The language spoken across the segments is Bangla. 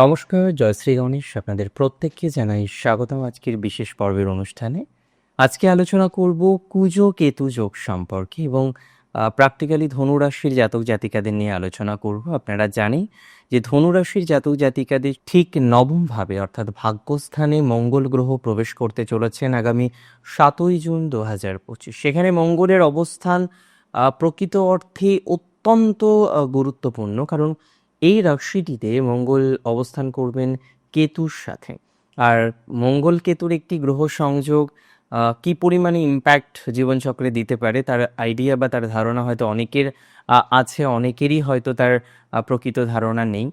নমস্কার জয়শ্রী গণেশ। আপনাদের প্রত্যেককে জানাই স্বাগতম আজকের বিশেষ পর্বের অনুষ্ঠানে। আজকে আলোচনা করব কুজো কেতু যোগ সম্পর্কে এবং প্র্যাকটিক্যালি ধনুরাশির জাতক জাতিকাদের নিয়ে আলোচনা করব। আপনারা জানেন যে ধনুরাশির জাতক জাতিকাদের ঠিক নবমভাবে, অর্থাৎ ভাগ্যস্থানে মঙ্গল গ্রহ প্রবেশ করতে চলেছেন আগামী সাতই জুন দু হাজার পঁচিশ। সেখানে মঙ্গলের অবস্থান প্রকৃত অর্থে অত্যন্ত গুরুত্বপূর্ণ। কারণ এই রাশিটিতে মঙ্গল অবস্থান করবেন কেতুর সাথে। আর মঙ্গল কেতুর একটি গ্রহ সংযোগ কি পরিমাণে ইম্প্যাক্ট জীবনচক্রে দিতে পারে তার আইডিয়া বা তার ধারণা হয়তো অনেকের আছে, অনেকেরই হয়তো তার প্রকৃত ধারণা নেই।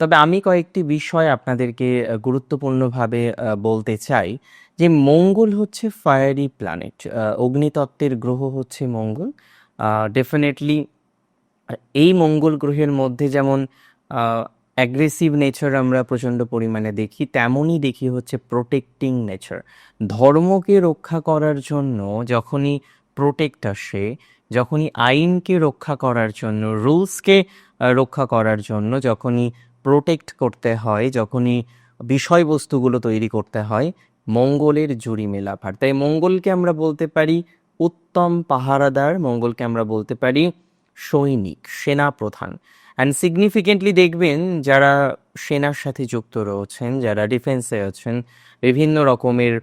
তবে আমি কয়েকটি বিষয় আপনাদেরকে গুরুত্বপূর্ণভাবে বলতে চাই যে মঙ্গল হচ্ছে ফায়ারি প্ল্যানেট অগ্নিতত্ত্বের গ্রহ হচ্ছে মঙ্গল। ডেফিনেটলি এই মঙ্গল গ্রহের মধ্যে যেমন অ্যাগ্রেসিভ নেচার আমরা প্রচণ্ড পরিমাণে দেখি, তেমনই দেখি হচ্ছে প্রোটেক্টিং নেচার ধর্মকে রক্ষা করার জন্য যখনই প্রোটেক্ট আসে, যখনই আইনকে রক্ষা করার জন্য, রুলসকে রক্ষা করার জন্য যখনই প্রোটেক্ট করতে হয়, যখনই বিষয়বস্তুগুলো তৈরি করতে হয়, মঙ্গলের জুড়ি মেলাভার তাই মঙ্গলকে আমরা বলতে পারি উত্তম পাহারাদার, মঙ্গলকে আমরা বলতে পারি সৈনিক, সেনা প্রধান। অ্যান্ড সিগনিফিকেন্টলি দেখবেন যারা সেনার সাথে যুক্ত রয়েছেন, যারা ডিফেন্সে আছেন, বিভিন্ন রকমের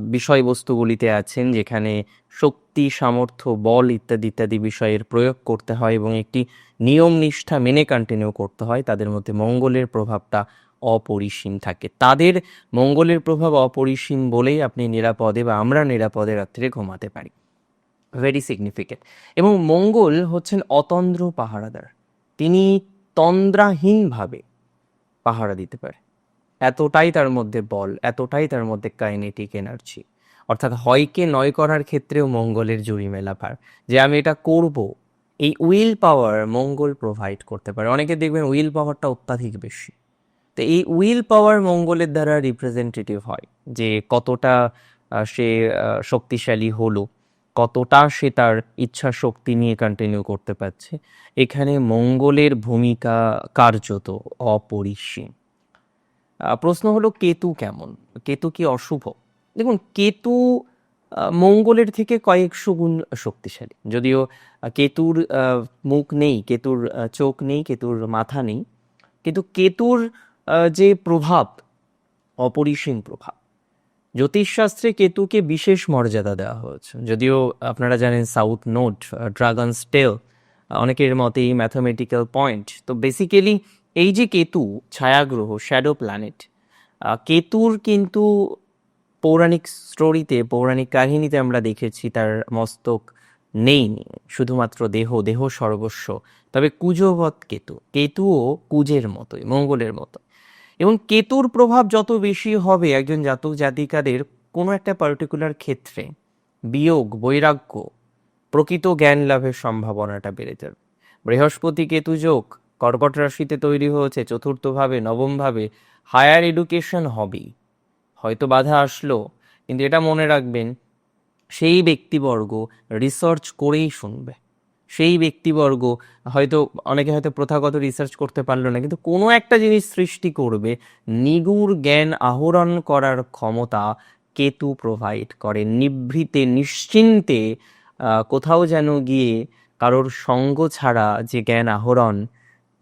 বিষয়বস্তুগুলিতে আছেন, যেখানে শক্তি, সামর্থ্য, বল ইত্যাদি ইত্যাদি বিষয়ের প্রয়োগ করতে হয় এবং একটি নিয়ম নিষ্ঠা মেনে কন্টিনিউ করতে হয়, তাদের মধ্যে মঙ্গলের প্রভাবটা অপরিসীম থাকে। তাদের মঙ্গলের প্রভাব অপরিসীম বলেই আপনি নিরাপদে বা আমরা নিরাপদে রাত্রে ঘুমাতে পারি। ভেরি সিগনিফিকেন্ট এবং মঙ্গল হচ্ছেন অতন্দ্র পাহারাদার। তিনি তন্দ্রাহীনভাবে পাহারা দিতে পারে। এতটাই তার মধ্যে বল, এতটাই তার মধ্যে কাইনেটিক এনার্জি। অর্থাৎ হয়কে নয় করার ক্ষেত্রেও মঙ্গলের জুড়ি মেলা পার যে আমি এটা করব, এই উইল পাওয়ার মঙ্গল প্রোভাইড করতে পারে। অনেকে দেখবেন উইল পাওয়ারটা অত্যাধিক বেশি। তো এই উইল পাওয়ার মঙ্গলের দ্বারা রিপ্রেজেন্টেটিভ হয় যে কতটা সে শক্তিশালী হলো। কতটা সে তার ইচ্ছা শক্তি নিয়ে কন্টিনিউ করতে পারছে। এখানে মঙ্গলের ভূমিকা কার্যত অপরিসীম। প্রশ্ন হলো কেতু কেমন? কেতু কি অশুভ? দেখুন, কেতু মঙ্গলের থেকে কয়েকশো গুণ শক্তিশালী। যদিও কেতুর মুখ নেই, কেতুর চোখ নেই, কেতুর মাথা নেই। কিন্তু কেতুর যে প্রভাব, অপরিসীম প্রভাব জ্যোতিষশাস্ত্রে কেতুকে বিশেষ মর্যাদা দেওয়া হয়েছে। যদিও আপনারা জানেন সাউথ নোট ড্রাগন স্টেল অনেকের মতে এই ম্যাথামেটিক্যাল পয়েন্ট তো বেসিক্যালি এই যে কেতু, ছায়াগ্রহ শ্যাডো প্ল্যানেট কেতুর কিন্তু পৌরাণিক স্টোরিতে পৌরাণিক কাহিনীতে আমরা দেখেছি তার মস্তক নেই শুধুমাত্র দেহ দেহ সর্বস্ব। তবে কুজবৎ কেতু, কেতুও কুজের মতোই, মঙ্গলের মতো। এবং কেতুর প্রভাব যত বেশি হবে একজন জাতক জাতিকাদের কোনো একটা পার্টিকুলার ক্ষেত্রে, বিয়োগ, বৈরাগ্য, প্রকৃত জ্ঞান লাভের সম্ভাবনাটা বেড়ে যাবে। বৃহস্পতি কেতু যোগ কর্কট রাশিতে তৈরি হয়েছে, চতুর্থভাবে, নবমভাবে হায়ার এডুকেশন হবেই হয়তো বাধা আসলো, কিন্তু এটা মনে রাখবেন, সেই ব্যক্তিবর্গ রিসার্চ করেই শুনবে। সেই ব্যক্তিবর্গ হয়তো অনেকে হয়তো প্রথাগত রিসার্চ করতে পারল না, কিন্তু কোনো একটা জিনিস সৃষ্টি করবে, নিগুড় জ্ঞান আহরণ করার ক্ষমতা কেতু প্রোভাইড করে। নিভৃতে, নিশ্চিন্তে কোথাও যেন গিয়ে কারোর সঙ্গ ছাড়া যে জ্ঞান আহরণ,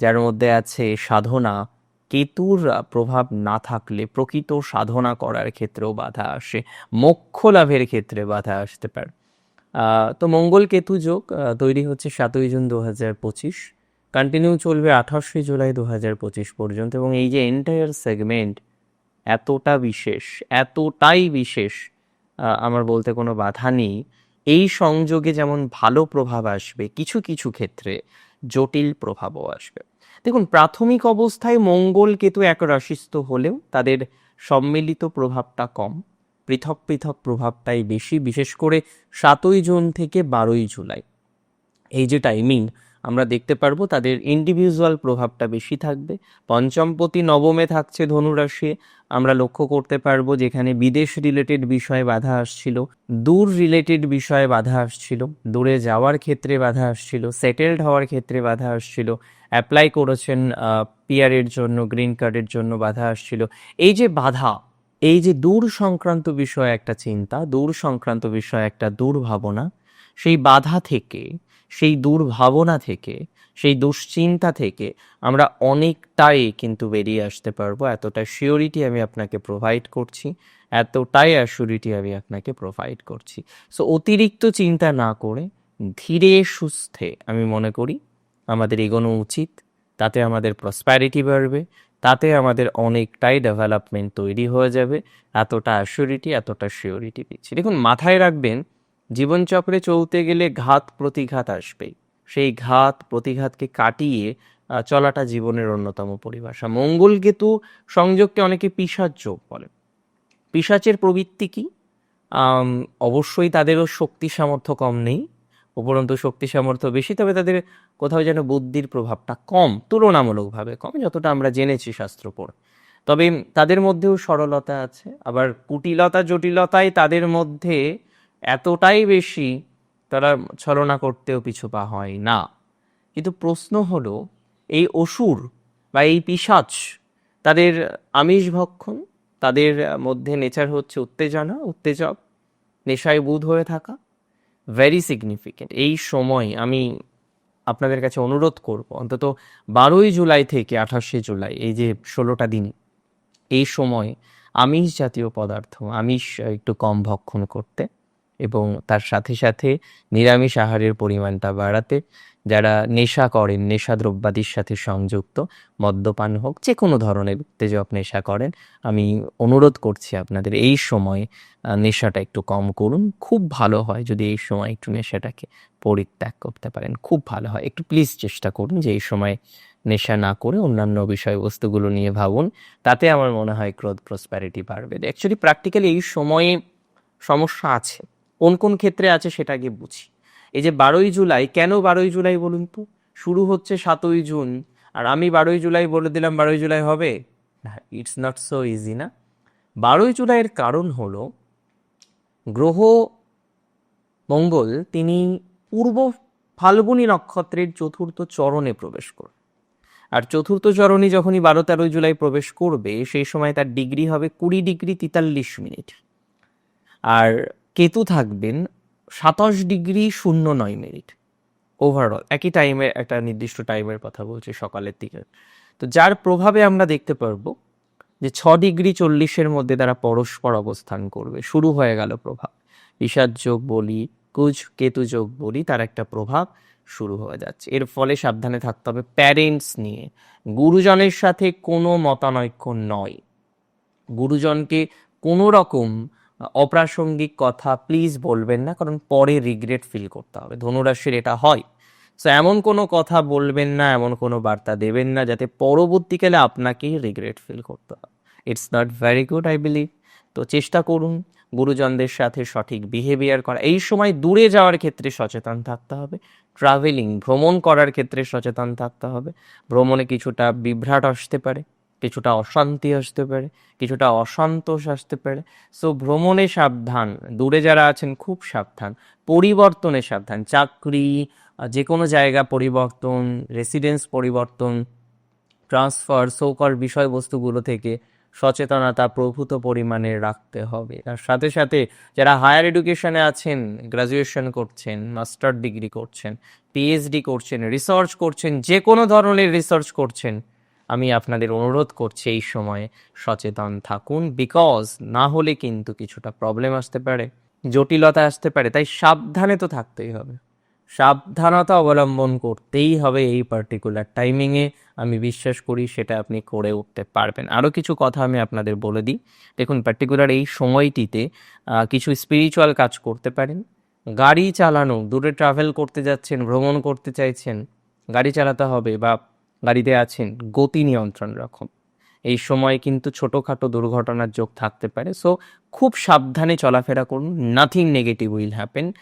যার মধ্যে আছে সাধনা, কেতুর প্রভাব না থাকলে প্রকৃত সাধনা করার ক্ষেত্রেও বাধা আসে, মোক্ষ লাভের ক্ষেত্রে বাধা আসতে পারে। তো মঙ্গল কেতু যোগ তৈরি হচ্ছে সাতই জুন দু হাজার পঁচিশ। কন্টিনিউ চলবে আঠাশে জুলাই দু হাজার পঁচিশ পর্যন্ত এবং এই যে এন্টায়ার সেগমেন্ট এতটা বিশেষ, এতটাই বিশেষ আমার বলতে কোনো বাধা নেই। এই সংযোগে যেমন ভালো প্রভাব আসবে, কিছু কিছু ক্ষেত্রে জটিল প্রভাবও আসবে। দেখুন, প্রাথমিক অবস্থায় মঙ্গল কেতু এক রাশিস্থ হলেও তাদের সম্মিলিত প্রভাবটা কম। পৃথক পৃথক প্রভাবটাই বেশি, বিশেষ করে সাতই জুন থেকে বারোই জুলাই। এই যে টাইমিং আমরা দেখতে পারব তাদের ইন্ডিভিজুয়াল প্রভাবটা বেশি থাকবে। পঞ্চমপতি নবমে থাকছে ধনুরাশি। আমরা লক্ষ্য করতে পারব যেখানে বিদেশ রিলেটেড বিষয়ে বাধা আসছিল, দূর রিলেটেড বিষয়ে বাধা আসছিল, দূরে যাওয়ার ক্ষেত্রে বাধা আসছিল সেটেলড হওয়ার ক্ষেত্রে বাধা আসছিল অ্যাপ্লাই করেছেন পিয়ারের জন্য গ্রিন কার্ডের জন্য বাধা আসছিল। এই যে বাধা এই যে দূর সংক্রান্ত বিষয়ে একটা চিন্তা, দূর সংক্রান্ত বিষয়ে একটা দুর্ভাবনা সেই বাধা থেকে, সেই দুর্ভাবনা থেকে, সেই দুশ্চিন্তা থেকে আমরা অনেকটাই কিন্তু বেরিয়ে আসতে পারব। এতটা শিওরিটি আমি আপনাকে প্রোভাইড করছি, এতটাই অ্যাসিউরিটি আমি আপনাকে প্রোভাইড করছি। সো অতিরিক্ত চিন্তা না করে ধীরে সুস্থে আমি মনে করি, আমাদের এগোনো উচিত, তাতে আমাদের প্রসপ্যারিটি বাড়বে তাতে আমাদের অনেকটাই ডেভেলপমেন্ট তৈরি হয়ে যাবে। এতটা অ্যাসিউরিটি এতটা শিওরিটি পেয়েছি। দেখুন, মাথায় রাখবেন, জীবনচক্রে চলতে গেলে ঘাত প্রতিঘাত আসবেই। সেই ঘাত প্রতিঘাতকে কাটিয়ে চলাটা জীবনের অন্যতম পরিভাষা। মঙ্গল কেতু সংযোগকে অনেকে পিসাচ যোগ বলে। পিসাচের প্রবৃত্তি কি? অবশ্যই তাদেরও শক্তি সামর্থ্য কম নেই। উপরন্তু শক্তি সামর্থ্য বেশি, তবে তাদের কোথাও যেন বুদ্ধির প্রভাবটা কম, তুলনামূলকভাবে কম, যতটা আমরা জেনেছি শাস্ত্র পড়ে। তবে তাদের মধ্যেও সরলতা আছে, আবার কুটিলতা, জটিলতাই তাদের মধ্যে এতটাই বেশি তারা ছলনা করতেও পিছু পা হয় না। কিন্তু প্রশ্ন হলো, এই অসুর বা এই পিশাচ, তাদের আমিষ ভক্ষণ, তাদের মধ্যে নেচার হচ্ছে উত্তেজনা, উত্তেজক, নেশায় বুধ হয়ে থাকা ভেরি সিগনিফিকেন্ট এই সময় আমি আপনাদের কাছে অনুরোধ করব, অন্তত বারোই জুলাই থেকে আঠাশে জুলাই, এই যে ষোলোটা দিন, এই সময় আমিষ জাতীয় পদার্থ, আমিষ একটু কম ভক্ষণ করতে এবং তার সাথে সাথে নিরামিষ আহারের পরিমাণটা বাড়াতে যারা নেশা করেন নেশা দ্রব্যাদির সাথে সংযুক্ত, মদ্যপান হোক যে কোনো ধরনের উত্তেজক নেশা করেন, আমি অনুরোধ করছি আপনাদের এই সময়ে নেশাটা একটু কম করুন। খুব ভালো হয় যদি এই সময় একটু নেশাটাকে পরিত্যাগ করতে পারেন। খুব ভালো হয়। একটু প্লিজ চেষ্টা করুন যে এই সময় নেশা না করে অন্যান্য বিষয়বস্তুগুলো নিয়ে ভাবুন। তাতে আমার মনে হয় ক্রোধ প্রসপ্যারিটি বাড়বে। অ্যাকচুয়ালি প্র্যাকটিক্যালি এই সময়ে সমস্যা আছে। কোন কোন ক্ষেত্রে আছে সেটা আগে বুঝি। এই যে বারোই জুলাই, কেন বারোই জুলাই বলুন তো? শুরু হচ্ছে সাতই জুন, আর আমি বারোই জুলাই বলে দিলাম বারোই জুলাই হবে? ইটস নট সো ইজি না? বারোই জুলাইয়ের কারণ হলো, গ্রহ মঙ্গল তিনি পূর্ব ফাল্গুনী নক্ষত্রের চতুর্থ চরণে প্রবেশ করবে আর চতুর্থ চরণে যখনই বারো তেরোই জুলাই প্রবেশ করবে, সেই সময় তার ডিগ্রি হবে কুড়ি ডিগ্রি তেতাল্লিশ মিনিট। আর কেতু থাকবেন সাতাশ ডিগ্রি শূন্য নয় মিনিট ওভারঅল একই টাইমে একটা নির্দিষ্ট টাইমের কথা বলছে সকালের দিকে। তো যার প্রভাবে আমরা দেখতে পারব যে ছ ডিগ্রি চল্লিশের মধ্যে তারা পরস্পর অবস্থান করবে। শুরু হয়ে গেল প্রভাব। বিষাদ যোগ বলি, কুজ কেতু যোগ বলি, তার একটা প্রভাব শুরু হয়ে যাচ্ছে। এর ফলে সাবধানে থাকতে হবে প্যারেন্টস নিয়ে। গুরুজনের সাথে কোনো মতানৈক্য নয়। গুরুজনকে কোনো রকম অপ্রাসঙ্গিক কথা প্লিজ বলবেন না, কারণ পরে রিগ্রেট ফিল করতে হবে। ধনুরাশির এটা হয়। সো এমন কোনো কথা বলবেন না, এমন কোনো বার্তা দেবেন না, যাতে পরবর্তীকালে আপনাকেই রিগ্রেট ফিল করতে হয় it's not very good I believe তো চেষ্টা করুন গুরুজনদের সাথে সঠিক বিহেভিয়ার করা। এই সময় দূরে যাওয়ার ক্ষেত্রে সচেতন থাকতে হবে। ট্রাভেলিং ভ্রমণ করার ক্ষেত্রে সচেতন থাকতে হবে। ভ্রমণে কিছুটা বিভ্রাট আসতে পারে। কিছুটা অশান্তি আসতে পারে, কিছুটা অসন্তোষ আসতে পারে। সো ভ্রমণে সাবধান, দূরে যারা আছেন খুব সাবধান, পরিবর্তনে সাবধান, চাকরি যে কোনো জায়গা পরিবর্তন রেসিডেন্স পরিবর্তন ট্রান্সফার সোকল বিষয়বস্তুগুলো থেকে সচেতনতা প্রভূত পরিমাণে রাখতে হবে। তার সাথে সাথে যারা হায়ার এডুকেশনে আছেন গ্রাজুয়েশন করছেন মাস্টার ডিগ্রি করছেন পিএইচডি করছেন রিসার্চ করছেন যে কোনো ধরনের রিসার্চ করছেন আমি আপনাদের অনুরোধ করছি এই সময়ে সচেতন থাকুন বিকজ না হলে কিন্তু কিছুটা প্রবলেম আসতে পারে, জটিলতা আসতে পারে, তাই সাবধানে তো থাকতেই হবে। সাবধানতা অবলম্বন করতেই হবে এই পার্টিকুলার টাইমিংয়ে আমি বিশ্বাস করি সেটা আপনি করে উঠতে পারবেন। আরও কিছু কথা আমি আপনাদের বলে দিই। দেখুন পার্টিকুলার এই সময়টিতে কিছু স্পিরিচুয়াল কাজ করতে পারেন। গাড়ি চালানো, দূরে ট্রাভেল করতে যাচ্ছেন, ভ্রমণ করতে চাইছেন, গাড়ি চালাতে হবে বা গাড়িতে আছেন, গতি নিয়ন্ত্রণ রাখুন। এই সময় কিন্তু ছোটোখাটো দুর্ঘটনার যোগ থাকতে পারে। সো খুব সাবধানে চলাফেরা করুন। নাথিং নেগেটিভ উইল হ্যাপেন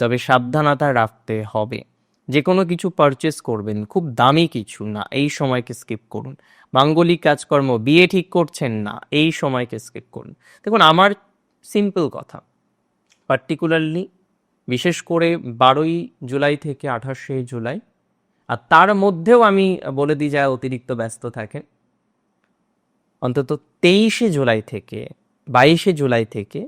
তবে সাবধানতা রাখতে হবে। যে কোনো কিছু পারচেস করবেন, খুব দামি কিছু না, এই সময়কে স্কিপ করুন। মাঙ্গলিক কাজকর্ম, বিয়ে ঠিক করছেন না, এই সময়কে স্কিপ করুন। দেখুন, আমার সিম্পল কথা। পার্টিকুলারলি বিশেষ করে বারোই জুলাই থেকে আঠাশে জুলাই আর তার মধ্যেও আমি বলে দিই যা অতিরিক্ত ব্যস্ত থাকেন, অন্তত তেইশে জুলাই থেকে, বাইশে জুলাই থেকে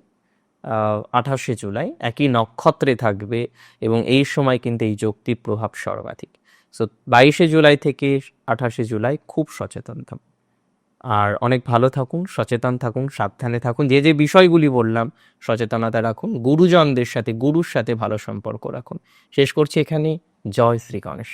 আঠাশে জুলাই একই নক্ষত্রে থাকবে এবং এই সময় কিন্তু এই যোগটির প্রভাব সর্বাধিক। সো বাইশে জুলাই থেকে আঠাশে জুলাই খুব সচেতন থাকুন। আর অনেক ভালো থাকুন, সচেতন থাকুন, সাবধানে থাকুন, যে যে বিষয়গুলি বললাম, সচেতনতা রাখুন, গুরুজনদের সাথে, গুরুর সাথে ভালো সম্পর্ক রাখুন। শেষ করছি এখানে জয় শ্রী গণেশ।